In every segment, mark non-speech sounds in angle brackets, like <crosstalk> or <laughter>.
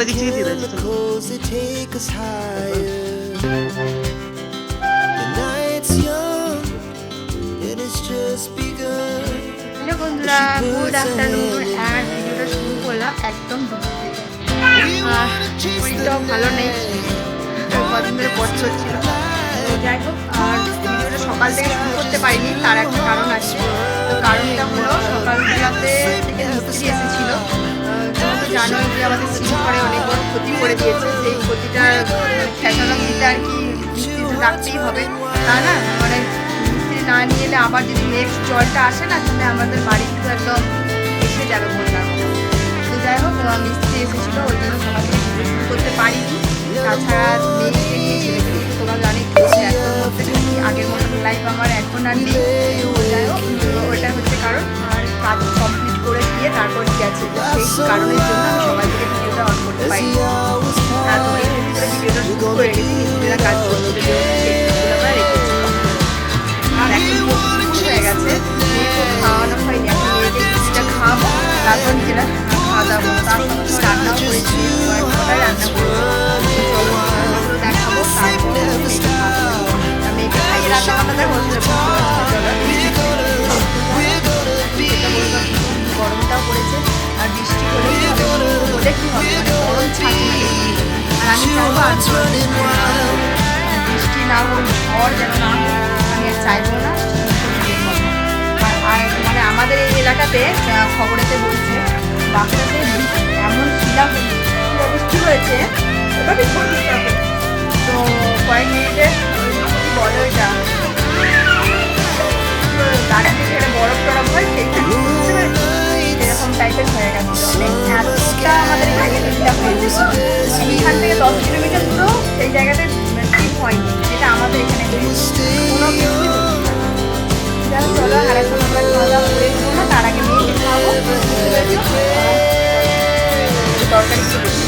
ওই দিক থেকে দিয়ে. হ্যালো বন্ধুরা গুড আফটারনুন আর ভিডিওটা শুরু করলাম একদম শরীরটাও ভালো নেই। কদিন ধরে হচ্ছিল। তো যাই হোক আর ভিডিওটা সকাল থেকে শুরু করতে পারিনি তার একটা কারণ আছে। কারণটা হলো সকালবেলাতে থেকে মিস্ত্রি এসেছিল। তো জানোই যে আমাদের সিঁড়ি অনেক বড় ক্ষতি করে দিয়েছে, সেই ক্ষতিটার খেসানো দিতে আর কি মিস্ত্রি তো রাখতেই হবে। তা না মানে মিস্ত্রি না নিয়ে এলে আবার যদি নেক্সট জলটা আসে না, তাহলে আমাদের বাড়ি কিন্তু একদম এসে যাবে বললাম। তো যাই হোক মিস্ত্রি এসেছিল ওই জন্য সকাল থেকে করতে পারিনি। তাছাড়া নিয়ে তোমরা জানি মধ্যে থাকি আগের মতো লাইফ আমার এখন আর নেই। ওটা হচ্ছে কারণ আর কাজ কমপ্লিট করে দিয়ে তারপর গেছে। সেই কারণের জন্য আমি সকাল থেকে ভিডিওটা অন করতে মিস্ত্রিরা কাজ আর এখন হয়ে গেছে খাওয়ানো হয়নি, এখন মেয়েকে কিছুটা খাওয়াবো তারপর যেটা খাওয়া করেছি কয়েক ঘন্টায় রান্না করেছি দেখাবো তারপর গরমটাও পড়েছে আর বৃষ্টি হলে হলে আর আমি না হোক ঝড় যেন না হোক না আর মানে আমাদের এই এলাকাতে খবরেতে বলছে বাঁকুড়াতে এমন শিলা বৃষ্টি হয়েছে ওটা কি তো কয়েক মিনিটে বলে ওইটা দাঁড়িয়ে যেখানে বরফ টরফ হয় সেইখানে এরকম টাইপের হয়ে গেছে। মানে এতটা আমাদের এখানে শিলা হয়েছে এইখান থেকে দশ কিলোমিটার দূর সেই জায়গাতে ঠিক হয়নি যেটা আমাদের এখানে। কোনো হোক, চলো আর এখন আমরা খাওয়া দাওয়া করে তার আগে মেয়েকে খাব? তরকারি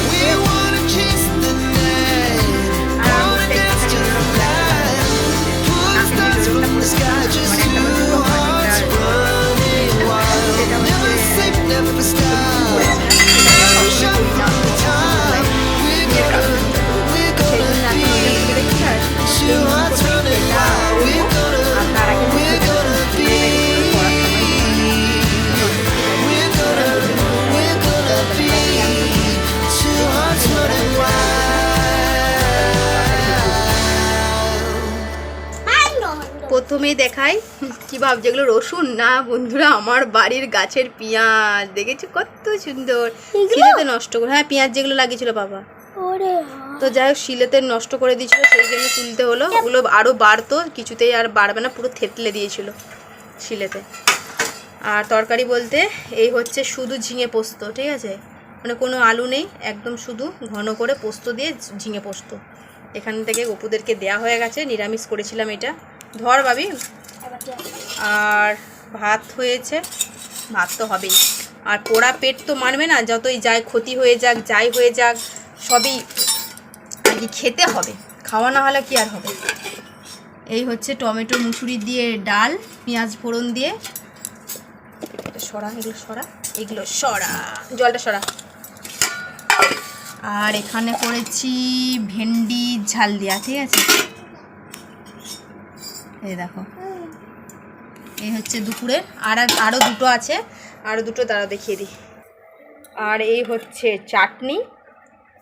কি ভাব যেগুলো রসুন না বন্ধুরা আমার বাড়ির গাছের পেঁয়াজ দেখেছি কত সুন্দর। শিলেতে নষ্ট করে হ্যাঁ পেঁয়াজ যেগুলো লাগিয়েছিল বাবা। তো যাই হোক শিলেতে নষ্ট করে দিয়েছিল সেই জন্য তুলতে হলো। ওগুলো আরও বাড়তো কিছুতেই আর বাড়বে না পুরো থেতলে দিয়েছিল শিলেতে। আর তরকারি বলতে এই হচ্ছে শুধু ঝিঙে পোস্ত ঠিক আছে? মানে কোনো আলু নেই একদম শুধু ঘন করে পোস্ত দিয়ে ঝিঙে পোস্ত। এখান থেকে গপুদেরকে দেয়া হয়ে গেছে নিরামিষ করেছিলাম এটা। ধর ভাবি আর ভাত হয়েছে, ভাত তো হবেই। আর পোড়া পেট তো মানবে না, যতই যাই ক্ষতি হয়ে যাক, যাই হয়ে যাক, সবই আর কি খেতে হবে। খাওয়া না হলে কি আর হবে? এই হচ্ছে টমেটো মুসুরি দিয়ে ডাল, পেঁয়াজ ফোড়ন দিয়ে। সরা, এগুলো সরা এগুলো সরা। জলটা সরা। আর এখানে করেছি ভেন্ডি ঝাল দিয়া ঠিক আছে? এই দেখো। এই হচ্ছে দুপুরের আর আরও দুটো আছে। আরও দুটো দাঁড়া দেখিয়ে দিই। আর এই হচ্ছে চাটনি।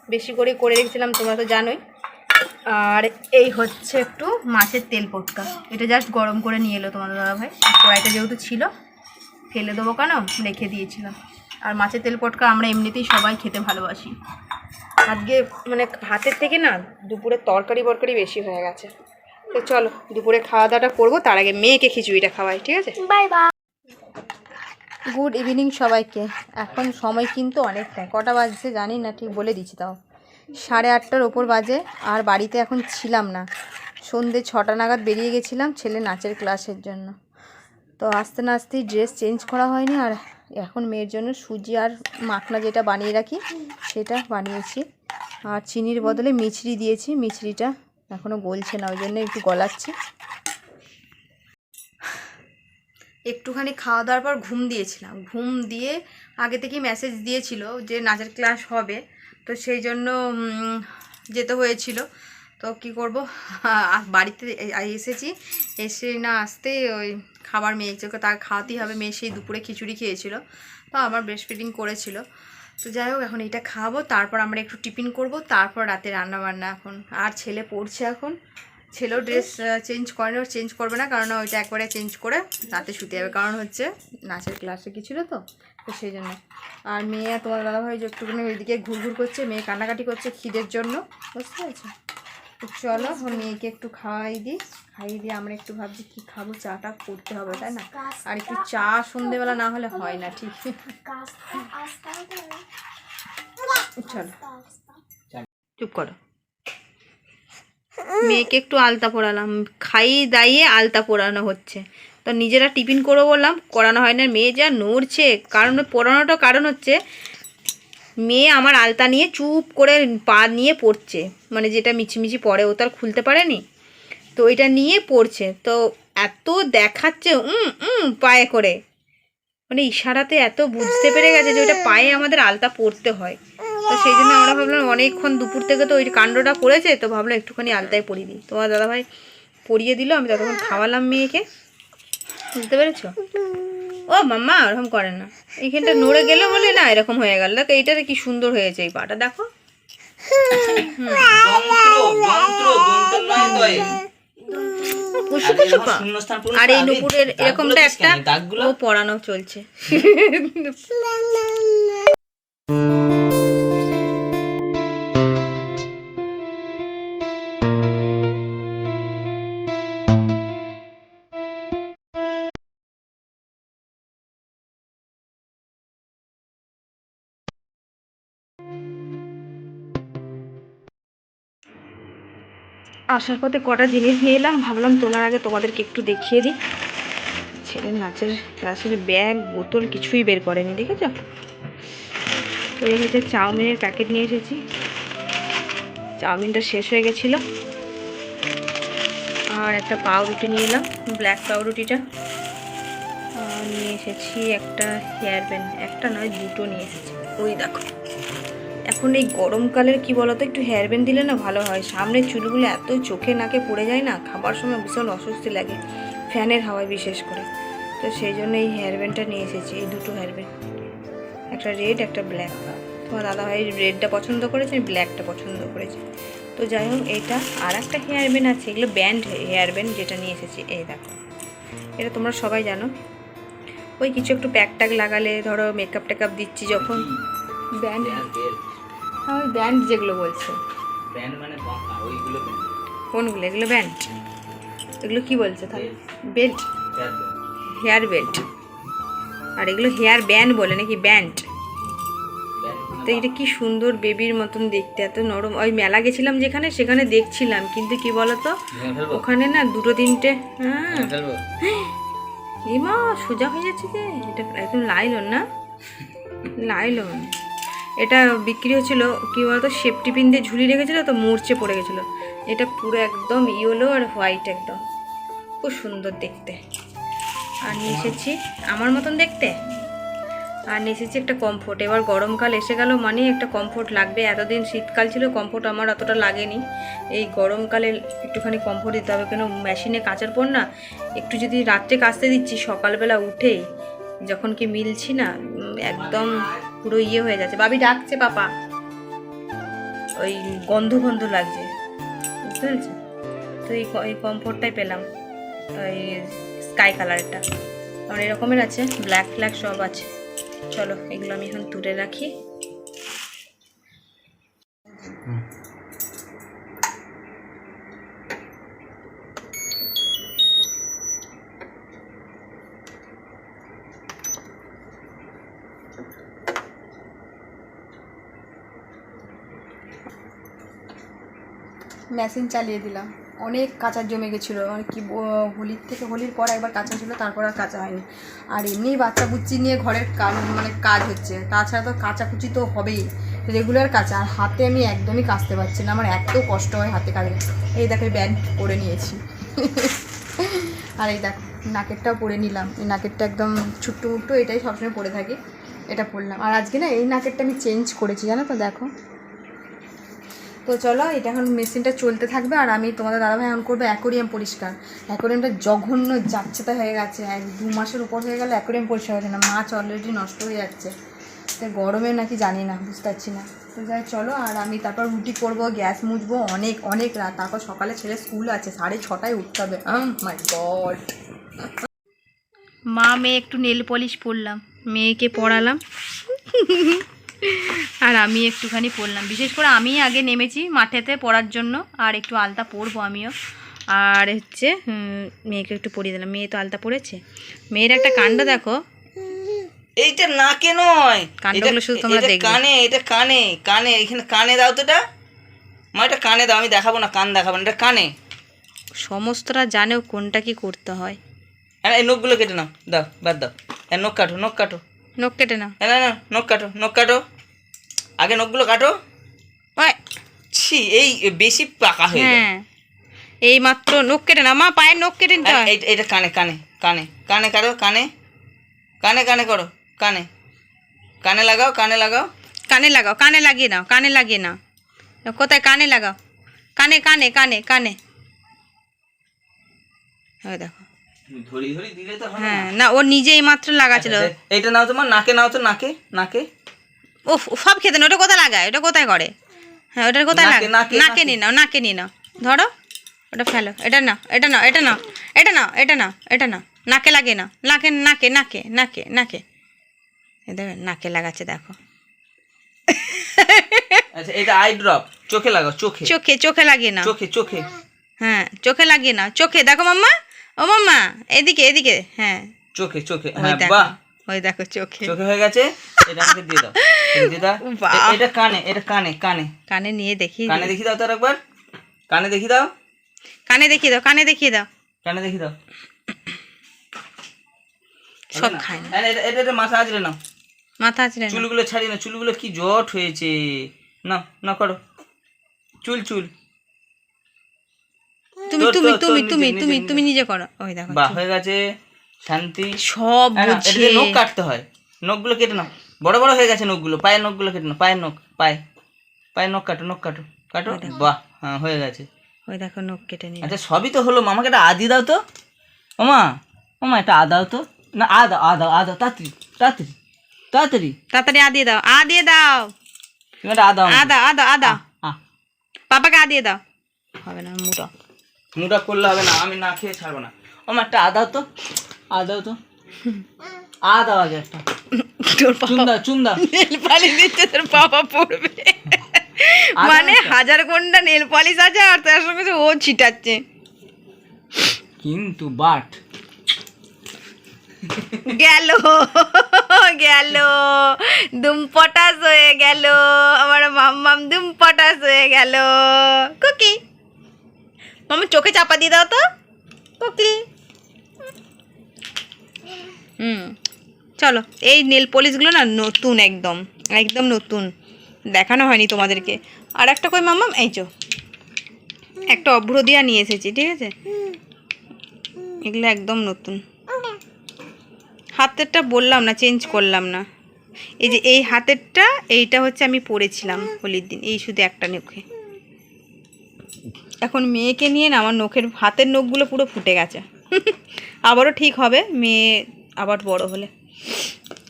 বেশি করে করে রেখেছিলাম, তোমরা তো জানোই। আর এই হচ্ছে একটু মাছের তেল পটকা। এটা জাস্ট গরম করে নিয়ে এলো তোমাদের দাদা ভাই কড়াইটা যেহেতু ছিল, ফেলে দেবো কেন? রেখে দিয়েছিলাম। আর মাছের তেল পটকা আমরা এমনিতেই সবাই খেতে ভালোবাসি। আজকে মানে ভাতের থেকে না, দুপুরে তরকারি বরকারি বেশি হয়ে গেছে। তো চলো দুপুরে খাওয়া দাওয়াটা করব তার আগে মেয়েকে খিচুড়িটা খাওয়াই ঠিক আছে? Bye bye. গুড ইভিনিং সবাইকে। এখন সময় কিন্তু অনেকটাই। কটা বাজছে জানি না ঠিক বলে দিচ্ছি তাও। সাড়ে আটটার ওপর বাজে আর বাড়িতে এখন ছিলাম না। সন্ধে ছটা নাগাদ বেরিয়ে গেছিলাম ছেলে নাচের ক্লাসের জন্য। তো আস্তে না আস্তেই ড্রেস চেঞ্জ করা হয়নি আর এখন মেয়ের জন্য সুজি আর মাখনা যেটা বানিয়ে রাখি সেটা বানিয়েছি। আর চিনির বদলে মিছরি দিয়েছি মিছরিটা এখনও গলছে না, ওই জন্য একটু গলাচ্ছি। একটুখানি খাওয়া দাওয়ার পর ঘুম দিয়েছিলাম। ঘুম দিয়ে আগে থেকেই মেসেজ দিয়েছিল যে নাচের ক্লাস হবে, তো সেই জন্য যেতে হয়েছিল। তো কি করব? বাড়িতে এসেছি। এসে না আসতে ওই খাবার মেয়েকে তার খাওয়াতেই হবে। মেয়ে সেই দুপুরে খিচুড়ি খেয়েছিল। তো আমার ব্রেস্ট ফিডিং করেছিল। তো যাই হোক এখন এইটা খাওয়াবো তারপর আমরা একটু টিফিন করব তারপর রাতে রান্না বান্না এখন। আর ছেলে পড়ছে এখন। ছেলেও ড্রেস চেঞ্জ করে না চেঞ্জ করবে না কারণ ওইটা একবারে চেঞ্জ করে রাতে শুতে যাবে। কারণ হচ্ছে নাচের ক্লাসে কি ছিল তো তো সেই জন্য। আর মেয়ে তোমার তোমার দাদাভাই যে একটুখানি ওইদিকে ঘুরঘুর করছে মেয়ে কান্নাকাটি করছে খিদের জন্য বুঝতে পেরেছ? তো চলো মেয়েকে একটু খাওয়াই দিই। খাইয়ে দিয়ে আমরা একটু ভাবছি কি খাব, চাটা করতে হবে, তাই না? আর একটু চা সন্ধেবেলা না হলে হয় না, ঠিক। চলো। চুপ করো। মেয়েকে একটু আলতা পরালাম খাইয়ে দাইয়ে আলতা পরানো হচ্ছে। তো নিজেরা টিফিন করব বললাম, করানো হয় না মেয়ে যা নড়ছে, কারণ পড়ানোটা কারণ হচ্ছে মেয়ে আমার আলতা নিয়ে চুপ করে পা নিয়ে পড়ছে। মানে যেটা মিছিমিছি পড়ে ও তো আর খুলতে পারেনি। তো ওইটা নিয়ে পড়ছে। তো এত দেখাচ্ছে, উম উম, পায়ে করে। মানে ইশারাতে এত বুঝতে পেরে গেছে যে ওইটা পায়ে আমাদের আলতা পরতে হয়। তো সেই জন্য আমরা ভাবলাম অনেকক্ষণ দুপুর থেকে তো ওই কাণ্ডটা করেছে, তো ভাবলাম একটুখানি আলতায় পরিয়ে দিই। তোমার দাদাভাই পরিয়ে দিল, আমি ততক্ষণ খাওয়ালাম মেয়েকে। বুঝতে পেরেছ? ও মাম্মা ওরকম করে না। এইখানটা নড়ে গেলে বলে না এরকম হয়ে গেল। দেখো এইটাতে কি সুন্দর হয়েছে এই পাটা দেখো। আর এই নুপুরের এরকমটা একটা ও পড়ানো চলছে। <laughs> আসার পথে কটা জিনিস নিয়ে এলাম। ভাবলাম তোলার আগে তোমাদেরকে একটু দেখিয়ে দিই। ছেলের নাচের ক্লাসের ব্যাগ, বোতল কিছুই বের করেনি, দেখেছ? তো হচ্ছে চাউমিনের প্যাকেট নিয়ে এসেছি। চাউমিনটা শেষ হয়ে গেছিল। আর একটা পাউরুটি নিয়ে এলাম, ব্ল্যাক পাউরুটিটা। নিয়ে এসেছি একটা হেয়ার ব্যান্ড, একটা নয়, দুটো নিয়ে এসেছি। ওই দেখো। এখন এই গরমকালের কি বলতো, একটু হেয়ার ব্যান্ড দিলে না ভালো হয়। সামনের চুলগুলো এত চোখে নাকে পড়ে যায় না, খাবার সময় ভীষণ অস্বস্তি লাগে, ফ্যানের হাওয়ায় বিশেষ করে। তো সেই জন্য এই হেয়ার ব্যান্ডটা নিয়ে এসেছি, এই দুটো হেয়ার ব্যান্ড একটা রেড একটা ব্ল্যাক তোমার দাদাভাই রেডটা পছন্দ করেছে, আমি ব্ল্যাকটা পছন্দ করেছি। তো যাই হোক, এইটা আর একটা হেয়ার ব্যান্ড আছে, এগুলো ব্যান্ড হেয়ার ব্যান্ড যেটা নিয়ে এসেছি, এই দেখো। এটা তোমরা সবাই জানো। ওই কিছু একটু প্যাক ট্যাক লাগালে, ধরো মেকআপ টেকআপ দিচ্ছি যখন। ব্যান্ড ওই ব্যান্ড যেগুলো বলছে। মানে কোনগুলো? এগুলো ব্যান্ড এগুলো কি বলছে তাহলে? বেল্ট হেয়ার বেল্ট আর এগুলো হেয়ার ব্যান্ড বলে নাকি ব্যান্ড তো এটা কি সুন্দর বেবির মতন দেখতে এত নরম। ওই মেলা গেছিলাম যেখানে সেখানে দেখছিলাম কিন্তু কি বলতো? ওখানে না দুটো তিনটে হ্যাঁ। এমা সোজা হয়ে যাচ্ছে যে। এটা একদম লাইলন না? <laughs> লাইলন এটা বিক্রি হচ্ছিল কি বলতো সেফটি পিন দিয়ে ঝুলিয়ে রেখেছিল তো মরচে পড়ে গেছিল। এটা পুরো একদম ইয়েলো আর হোয়াইট একদম। খুব সুন্দর দেখতে। আর নিয়ে এসেছি আমার মতন দেখতে? আর নিয়ে এসেছি একটা কমফোর্ট এবার গরমকাল এসে গেল মানে একটা কমফোর্ট লাগবে। এতদিন শীতকাল ছিল কমফোর্ট আমার অতটা লাগেনি। এই গরমকালে একটুখানি কমফোর্ট দিতে হবে। কেন মেশিনে কাচার পর না একটু যদি রাত্রে কাচতে দিচ্ছি সকালবেলা উঠেই যখন কি মিলছি না একদম পুরো ইয়ে হয়ে যাচ্ছে। বাবি ডাকছে পাপা। ওই গন্ধ গন্ধ লাগছে। বুঝতে পেরেছি? তো এই এই কমফোর্টটাই পেলাম। ওই স্কাই কালারটা আমার এরকমের আছে ব্ল্যাক ফ্ল্যাক সব আছে। চলো, এগুলো আমি এখন তুলে রাখি। মেশিন চালিয়ে দিলাম। অনেক কাঁচা জমে গেছিল। মানে কি হোলির থেকে, হোলির পর একবার কাঁচা ছিল, তারপর আর কাঁচা হয়নি। আর এমনিই বাচ্চা বুচ্চি নিয়ে ঘরের মানে কাজ হচ্ছে। তাছাড়া তো কাচাকুচি তো হবেই রেগুলার কাঁচা। আর হাতে আমি একদমই কাচতে পারছি না। আমার এত কষ্ট হয় হাতে কাজে এই দেখো ব্যান্ড করে নিয়েছি। আর এই দেখো, নাকেরটাও পরে নিলাম। এই নাকেরটা একদম ছোট্ট মুট্টো, এটাই সবসময় পরে থাকি। এটা পরলাম। আর আজকে না, এই নাকেরটা আমি চেঞ্জ করেছি, জানো তো, দেখো। তো চলো, এটা এখন মেশিনটা চলতে থাকবে আর আমি তোমাদের দাদাভাই এখন করব অ্যাকোরিয়াম পরিষ্কার। অ্যাকোরিয়ামটা জঘন্য যাচ্ছে তা হয়ে গেছে, এক দু মাসের উপর হয়ে গেলে অ্যাকোরিয়াম পরিষ্কার হচ্ছে না, মাছ অলরেডি নষ্ট হয়ে যাচ্ছে। তো গরমে নাকি জানি না, বুঝতে পারছি না। তো যাই, চলো, আর আমি তারপর রুটি করব, গ্যাস মুছবো, অনেক অনেক রাত। তারপর সকালে ছেলে স্কুল আছে, সাড়ে ছটায় উঠতে হবে। মাই গড মা, মেয়ে, একটু নেল পলিশ পরলাম, মেয়েকে পড়ালাম। আর আমি একটুখানি পরলাম বিশেষ করে আমি আগে নেমেছি মাঠেতে পড়ার জন্য আর একটু আলতা পরবো আমিও। আর হচ্ছে মেয়েকে একটু পরিয়ে দিলাম। মেয়ে তো আলতা পড়েছে মেয়ের একটা কাণ্ড দেখো। এইটা নাকে নয়। কাণ্ডগুলো শুধু তোমরা দেখবে। কানে এটা কানে কানে এখানে কানে দাও তো এটা। মা এটা কানে দাও আমি দেখাবো না কান দেখাবো না এটা কানে। সমস্তরা জানেও কোনটা কি করতে হয়। হ্যাঁ এই নখগুলো কেটে নাও দাও বাদ দাও। হ্যাঁ নখ কাটো নখ কাটো। নখ কেটে না হ্যাঁ না না নখ কাটো নখ কাটো। আগে নখগুলো কাটো। ছি এই বেশি পাকা হয়ে হ্যাঁ। এই মাত্র নখ কেটে না মা পায়ের নখ কেটে নিতে হ্যাঁ, হয় এটা কানে কানে কানে কানে কাটো কানে। কানে কানে করো কানে। কানে লাগাও কানে লাগাও। কানে লাগাও কানে লাগিয়ে নাও কানে লাগিয়ে নাও। কোথায় কানে লাগাও? কানে কানে কানে কানে। ওই দেখো। ধরি ধরি দিলে তো হবে না। হ্যাঁ না ও নিজেই মাত্র লাগাছিল আচ্ছা, এইটা নাও তোমার নাকে নাও তো নাকে নাকে। ও সব খেতে না ওটা কোথায় লাগায়? ওটা কোথায় করে? হ্যাঁ ওটা কোথায় লাগে নাকে। নিয়ে নাও নাকে নিয়ে নাও। ধরো ওটা ফেলো। এটা এটা এটা এটা এটা এটা নাকে লাগে না নাকে নাকে নাকে নাকে নাকে। নাকে লাগাচ্ছে দেখো। আচ্ছা এটা আই ড্রপ চোখে লাগাও চোখে। চোখে চোখে লাগিয়ে নাও। চোখে চোখে। হ্যাঁ চোখে লাগিয়ে নাও। চোখে দেখো মাম্মা। ও মাম্মা এদিকে এদিকে হ্যাঁ। চোখে চোখে হ্যাঁ দেখো বাহ। ওই দেখো চোখে। চোখে হয়ে গেছে? এটা আমাকে দিয়ে দাও দিয়ে দাও। <laughs> এটা কানে এটা কানে কানে। কানে নিয়ে দেখি কানে দেখি দাও তার একবার কানে দেখি দাও। কানে দেখিয়ে দাও কানে দেখিয়ে দাও। কানে দেখি দাও। <coughs> সব খায় না। এটা এটা মাথা আজরে নাও। মাথা না। চুলগুলো ছাড়িয়ে না চুলগুলো কি জট হয়েছে। না না করো। চুল চুল। তুমি তুমি তুমি তুমি নিজে- তুমি তুমি নিজে করো। ওই দেখো বাহ হয়ে গেছে শান্তি। সব হ্যাঁ, বুঝে নখ কাটতে হয়। নখগুলো কেটে নাও। বড় বড় হয়ে গেছে নখগুলো। পায়ের নখগুলো কেটে নাও। পায়ের নখ পায়ে। পায়ের নখ কাটো নখ কাটো। কাটো? বাহ হ্যাঁ হয়ে গেছে। ওই দেখো নখ কেটে নিয়ে আচ্ছা সবই তো হলো। মামাকে একটা আদি দাও তো। ওমা ওমা একটা আ দাও তো। না আ দাও আ দাও আ দাও তাড়াতাড়ি তাড়াতাড়ি তাড়াতাড়ি। তাড়াতাড়ি আ দিয়ে দাও আ দিয়ে দাও। তুমি একটা। আদা আদা আদা আ। পাপাকে আ দিয়ে দাও। হবে না মুটা। মুটা করলে হবে না আমি না খেয়ে ছাড়বো না। ওমা একটা আ দাও তো। আ দাও তো। আ দাও আগে একটা। তোর চুন দাও চুন দাও। নেল পালিশ দিচ্ছে তোর পড়বে। মানে হাজার নেল পালিশ আছে আর তার সঙ্গে ও ছিটাচ্ছে। কিন্তু বাট। গেল গেল দুম হয়ে গেল আমার মাম্মাম দুম পটাস হয়ে গেল। কুকি। মামা চোখে চাপা দিয়ে দাও তো। কুকি হুম, চলো, এই নেল পলিশগুলো না নতুন একদম একদম নতুন। দেখানো হয়নি তোমাদেরকে। আর একটা কই মাম্মাম এই চো একটা অভ্র দিয়া নিয়ে এসেছি, ঠিক আছে? এগুলো একদম নতুন। হাতেরটা বললাম না, চেঞ্জ করলাম না। এই যে এই হাতেরটা, এইটা হচ্ছে আমি পরেছিলাম হোলির দিন। এই শুধু একটা নখে এখন মেয়েকে নিয়ে না আমার নখের, হাতের নখগুলো পুরো ফুটে গেছে। আবারও ঠিক হবে, মেয়ে আবার বড় হলে।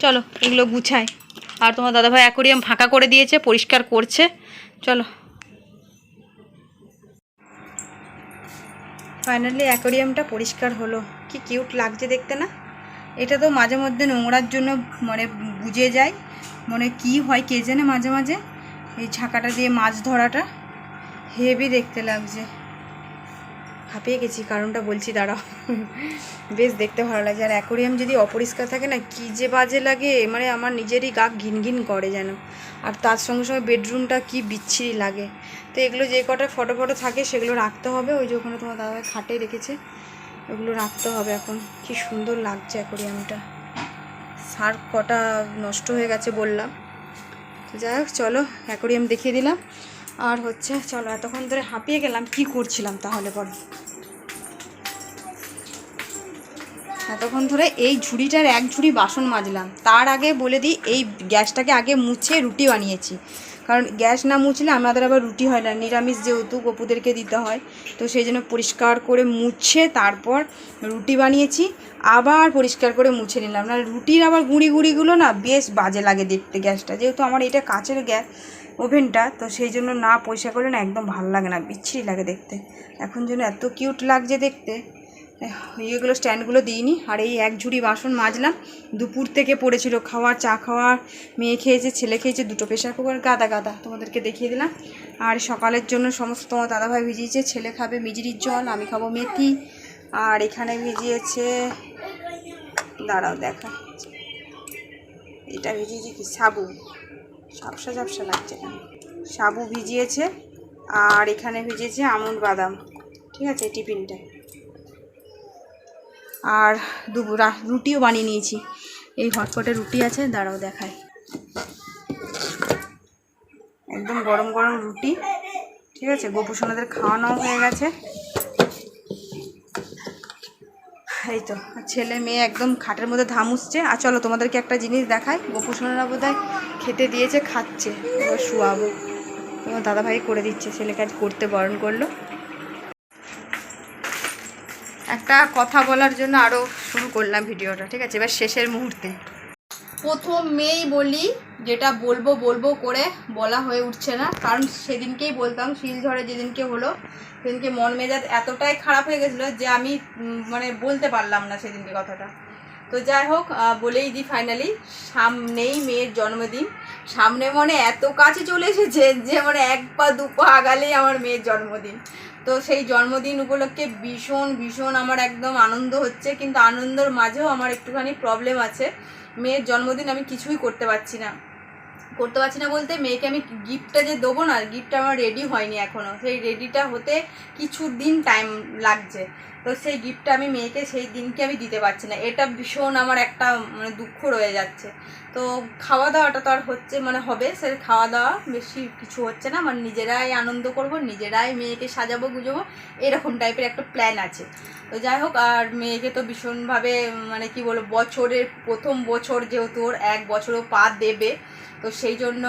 চলো, এগুলো গুছাই। আর তোমার দাদাভাই অ্যাকোরিয়াম ফাঁকা করে দিয়েছে, পরিষ্কার করছে। চলো। ফাইনালি অ্যাকোরিয়ামটা পরিষ্কার হলো। কি কিউট লাগছে দেখতে না? এটা তো মাঝে মধ্যে নোংরার জন্য মানে বুঝে যায়। মানে কি হয় কে জানে মাঝে মাঝে? এই ছাকাটা দিয়ে মাছ ধরাটা। হেভি দেখতে লাগছে। হাঁপিয়ে গেছি, কারণটা বলছি, দাঁড়াও। বেশ দেখতে ভালো লাগছে। আর অ্যাকোরিয়াম যদি অপরিষ্কার থাকে না, কি যে বাজে লাগে। মানে আমার নিজেরই গা ঘিন ঘিন করে যেন। আর তার সঙ্গে সঙ্গে বেডরুমটা কি বিচ্ছিরি লাগে। তো এগুলো যে কটা ফটো ফটো থাকে, সেগুলো রাখতে হবে। ওই যে ওখানে তোমার দাদাভাই খাটে রেখেছে, ওগুলো রাখতে হবে এখন। কি সুন্দর লাগছে অ্যাকোরিয়ামটা। সার কটা নষ্ট হয়ে গেছে বললাম। যাই হোক, চলো, অ্যাকোরিয়াম দেখিয়ে দিলাম। আর হচ্ছে, চলো এতক্ষণ ধরে হাঁপিয়ে গেলাম, কি করছিলাম তাহলে বলো? এতক্ষণ ধরে এই ঝুড়িটার এক ঝুড়ি বাসন মাজলাম। তার আগে বলে দিই, এই গ্যাসটাকে আগে মুছে রুটি বানিয়েছি। কারণ গ্যাস না মুছলে আমাদের আবার রুটি হয় না। নিরামিষ যেহেতু গপুদেরকে দিতে হয়, তো সেই জন্য পরিষ্কার করে মুছে তারপর রুটি বানিয়েছি। আবার পরিষ্কার করে মুছে নিলাম। না, রুটির আবার গুঁড়ি গুঁড়িগুলো না বেশ বাজে লাগে দেখতে গ্যাসটা। যেহেতু আমার এটা কাচের গ্যাস ওভেনটা, তো সেই জন্য না পয়সা করলে না একদম ভালো লাগে না, বিচ্ছিরি লাগে দেখতে। এখন যেন এত কিউট লাগছে দেখতে। ইয়েগুলো, স্ট্যান্ডগুলো দিইনি, আর এই এক ঝুড়ি বাসন মাজলাম। দুপুর থেকে পড়েছিল খাওয়ার চা খাওয়া, মেয়ে খেয়েছে, ছেলে খেয়েছে, দুটো প্রেশার কুকার, গাদা গাদা, তোমাদেরকে দেখিয়ে দিলাম। আর সকালের জন্য সমস্ত তোমার দাদাভাই ভিজিয়েছে, ছেলে খাবে মিজরির জল, আমি খাব মেথি। আর এখানে ভিজিয়েছে, দাঁড়াও দেখা। এটা ভিজিয়েছে কি? সাবু। ঝাপসা ঝাপসা লাগছে। কেন সাবু ভিজিয়েছে আর এখানে ভিজিয়েছে আমুল বাদাম। ঠিক আছে, টিফিনটা। আর রা- রুটিও বানিয়ে নিয়েছি। এই হটপটে রুটি আছে, দাঁড়াও দেখায় একদম গরম গরম রুটি। ঠিক আছে গোপু সোনাদের খাওয়ানো হয়ে গেছে। এই তো। ছেলে মেয়ে একদম খাটের মধ্যে ধামুসছে আর চলো, তোমাদেরকে একটা জিনিস দেখাই। গোপু সোনারা বোধ খেতে দিয়েছে, খাচ্ছে। এবার শুয়াবো। তোমার দাদাভাই করে দিচ্ছে, ছেলেকে আজ করতে বরণ করল। একটা কথা বলার জন্য আরও শুরু করলাম ভিডিওটা, ঠিক আছে? এবার শেষের মুহূর্তে। প্রথম মেয়েই বলি যেটা বলব বলব করে বলা হয়ে উঠছে না। কারণ সেদিনকেই বলতাম শিলঝড়ে যেদিনকে হলো, সেদিনকে মন মেজাজ এতটাই খারাপ হয়ে গেছিল যে আমি মানে বলতে পারলাম না সেদিনকে কথাটা। তো যাই হোক বলেই দিই ফাইনালি সামনেই মেয়ের জন্মদিন। সামনে মনে এত কাছে চলে এসেছে যে মানে এক পা, দু পা আগালেই আমার মেয়ের জন্মদিন। তো সেই জন্মদিন উপলক্ষে ভীষণ ভীষণ আমার একদম আনন্দ হচ্ছে। কিন্তু আনন্দর মাঝেও আমার একটুখানি প্রবলেম আছে। মেয়ের জন্মদিন আমি কিছুই করতে পারছি না। করতে পারছি না বলতে মেয়েকে আমি গিফটটা যে দেবো না গিফটটা আমার রেডি হয়নি এখনও সেই রেডিটা হতে কিছু দিন টাইম লাগছে। তো সেই গিফটটা আমি মেয়েকে সেই দিনকে আমি দিতে পারছি না। এটা ভীষণ আমার একটা মানে দুঃখ রয়ে যাচ্ছে। তো খাওয়া দাওয়াটা তো আর হচ্ছে মানে হবে, সে খাওয়া দাওয়া বেশি কিছু হচ্ছে না। মানে নিজেরাই আনন্দ করব, নিজেরাই মেয়েকে সাজাবো, গুজবো, এরকম টাইপের একটা প্ল্যান আছে। তো যাই হোক, আর মেয়েকে তো ভীষণভাবে মানে কি বলব, বছরের প্রথম বছর যেহেতু ওর এক বছরও পা দেবে তো সেই জন্য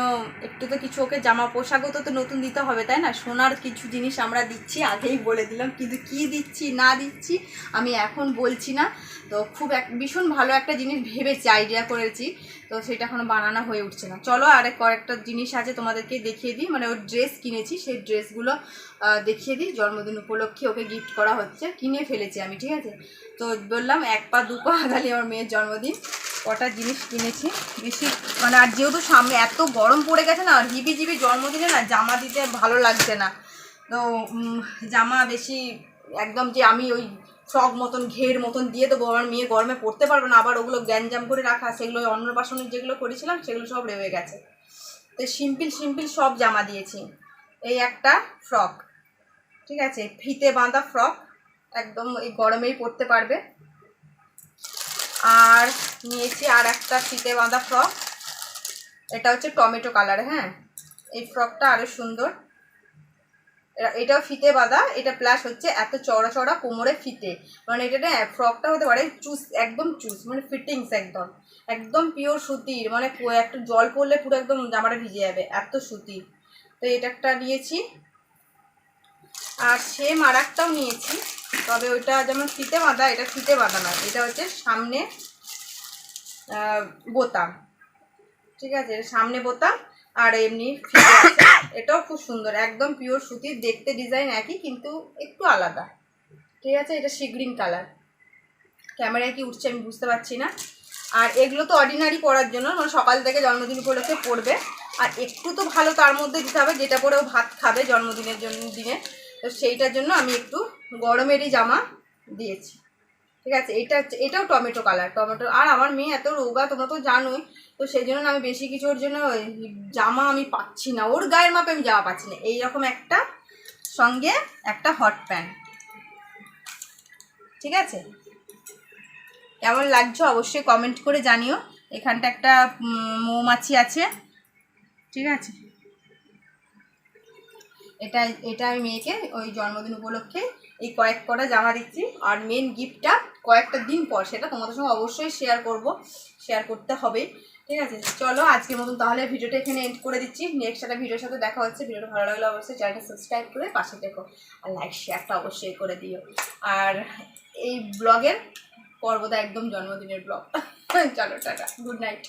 একটু তো কিছু ওকে জামা পোশাকও তো তো নতুন দিতে হবে, তাই না? সোনার কিছু জিনিস আমরা দিচ্ছি, আগেই বলে দিলাম, কিন্তু কি দিচ্ছি, না দিচ্ছি, আমি এখন বলছি না। তো খুব এক, ভীষণ ভালো একটা জিনিস ভেবেছি আইডিয়া করেছি। তো সেটা এখনও বানানো হয়ে উঠছে না। চলো আরেক কয়েকটা জিনিস আছে তোমাদেরকে দেখিয়ে দিই। মানে ওর ড্রেস কিনেছি, সেই ড্রেসগুলো দেখিয়ে দিই। জন্মদিন উপলক্ষে ওকে গিফট করা হচ্ছে। কিনে ফেলেছি আমি, ঠিক আছে? তো বললাম, এক পা, দু পা আগালি আমার মেয়ের জন্মদিন। কটা জিনিস কিনেছি। বেশি মানে আর যেহেতু সামনে এত গরম পড়ে গেছে না, হিবি জিবি জন্মদিনে না, জামা দিতে ভালো লাগছে না। তো জামা বেশি, একদম যে আমি ওই ফ্রক মতন, ঘের মতন দিয়ে দেবো, আমার মেয়ে গরমে পড়তে পারবে না, আবার ওগুলো গ্যাঞ্জাম করে রাখা, সেগুলো অন্নপ্রাশনের যেগুলো করেছিলাম, সেগুলো সব রয়ে গেছে। তো সিম্পল সিম্পল সব জামা দিয়েছি। এই একটা ফ্রক, ঠিক আছে? ফিতে বাঁধা ফ্রক, একদম এই গরমেই পরতে পারবে। আর নিয়েছি আর একটা ফিতে বাঁধা ফ্রক, এটা হচ্ছে টমেটো কালার হ্যাঁ? এই ফ্রকটা আরও সুন্দর। এটাও ফিতে বাঁধা, এটা প্লাস হচ্ছে এত চড়া চড়া কোমরে ফিতে। মানে এটা না ফ্রকটা হতে পারে চুস, একদম চুস মানে ফিটিংস একদম। একদম পিওর সুতির মানে একটু জল পড়লে পুরো একদম জামাটা ভিজে যাবে, এত সুতির। তো এটা একটা নিয়েছি। আর সেম আর একটাও নিয়েছি, তবে ওইটা যেমন ফিতে বাঁধা, এটা ফিতে বাঁধা নয়, এটা হচ্ছে সামনে বোতাম। ঠিক আছে, সামনে বোতাম আর এমনি এটাও খুব সুন্দর, একদম পিওর সুতির দেখতে ডিজাইন একই, কিন্তু একটু আলাদা। ঠিক আছে? এটা সি গ্রিন কালার ক্যামেরায় কি উঠছে আমি বুঝতে পারছি না। আর এগুলো তো অর্ডিনারি পরার জন্য মানে সকাল থেকে জন্মদিন উপলক্ষে পড়বে আর একটু তো ভালো তার মধ্যে দিতে হবে, যেটা পরে ও ভাত খাবে জন্মদিনের জন্য, দিনে। তো সেইটার জন্য আমি একটু গরমেরই জামা দিয়েছি। ঠিক আছে? এটা এটাও টমেটো কালার টমেটো। আর আমার মেয়ে এত রোগা, তোমরা তো জানোই তো সেই জন্য আমি বেশি কিছু ওর জন্য জামা আমি পাচ্ছি না। ওর গায়ের মাপে আমি জামা পাচ্ছি না। এইরকম একটা সঙ্গে একটা হট প্যান্ট ঠিক আছে? কেমন লাগছে অবশ্যই কমেন্ট করে জানিও। এখানটা একটা মৌমাছি আছে। ঠিক আছে? এটা এটা আমি মেয়েকে ওই জন্মদিন উপলক্ষে এই কয়েক কটা জামা দিচ্ছি। আর মেন গিফটটা কয়েকটা দিন পর, সেটা তোমাদের সঙ্গে অবশ্যই শেয়ার করব। শেয়ার করতে হবেই ঠিক আছে? চলো আজকের মতন তাহলে ভিডিওটা এখানে এন্ড করে দিচ্ছি। নেক্সট একটা ভিডিওর সাথে দেখা হচ্ছে। ভিডিওটা ভালো লাগলে অবশ্যই চ্যানেলটা সাবস্ক্রাইব করে পাশে দেখো আর লাইক শেয়ারটা অবশ্যই করে দিও। আর এই ব্লগের পর্বদা একদম জন্মদিনের ব্লগ <laughs> চলো, টাটা। Good night